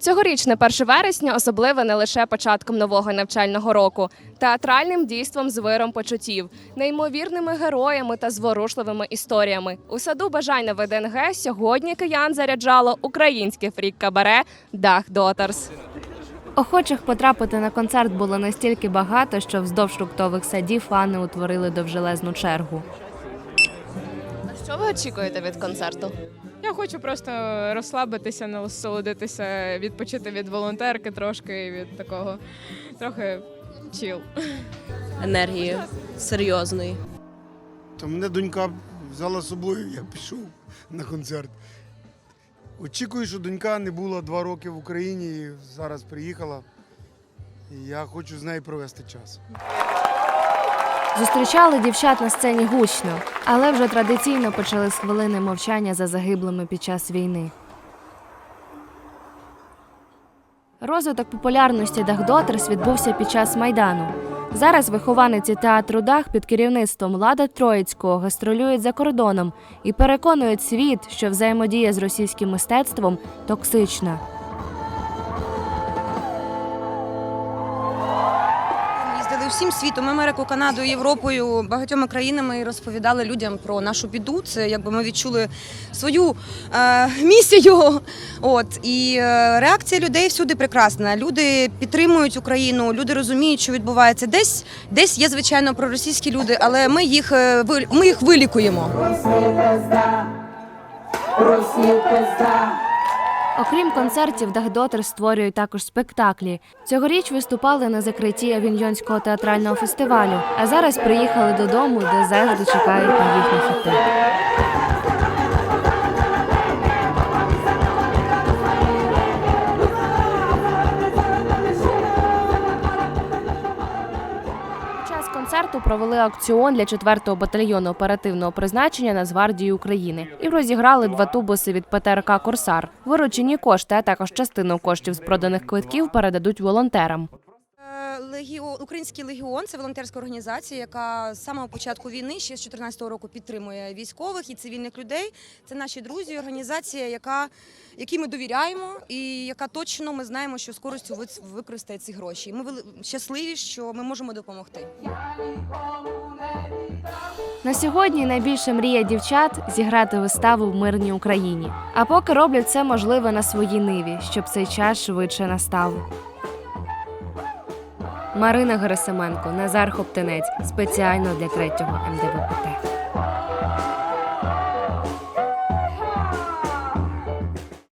Цьогорічне 1 вересня особливе не лише початком нового навчального року, театральним дійством з виром почуттів, неймовірними героями та зворушливими історіями. У саду бажань на ВДНГ сьогодні киян заряджало українське фрік-кабаре Дах Дотерс. Охочих потрапити на концерт було настільки багато, що вздовж фруктових садів фани утворили довжелезну чергу. Що ви очікуєте від концерту? Я хочу просто розслабитися, насолодитися, відпочити від волонтерки трошки і від такого трохи чіл. енергії серйозної. То мене донька взяла з собою, я пішов на концерт. Очікую, що донька не була два роки в Україні і зараз приїхала. І я хочу з нею провести час. Зустрічали дівчат на сцені гучно, але вже традиційно почали з хвилини мовчання за загиблими під час війни. Розвиток популярності Дахдотерс відбувся під час майдану. Зараз вихованиці театру Дах під керівництвом Лада Троїцького гастролюють за кордоном і переконують світ, що взаємодія з російським мистецтвом токсична. Всім світом, Америку, Канадою, Європою, багатьома країнами і розповідали людям про нашу біду. Це якби ми відчули свою е, місію. От і е, реакція людей всюди прекрасна. Люди підтримують Україну, люди розуміють, що відбувається. Десь десь є звичайно проросійські люди, але ми їх е, ми їх вилікуємо. Окрім концертів, Дахдотер створює також спектаклі. Цьогоріч виступали на закритті Авіньйонського театрального фестивалю, а зараз приїхали додому, де завжди чекають на їхні хіти. Концерту провели аукціон для 4-го батальйону оперативного призначення Нацгвардії України і розіграли два тубуси від ПТРК Корсар. Виручені кошти, а також частину коштів з проданих квитків передадуть волонтерам. Легіон, Український легіон це волонтерська організація, яка з самого початку війни, ще з 2014 року, підтримує військових і цивільних людей. Це наші друзі, організація, яка якій ми довіряємо, і яка точно ми знаємо, що з користю ви- використає ці гроші. Ми щасливі, що ми можемо допомогти. На сьогодні найбільша мрія дівчат зіграти виставу в мирній Україні. А поки роблять все можливе на своїй ниві, щоб цей час швидше настав. Марина Герасименко, Назар Хоптинець спеціально для третього МДВПТ.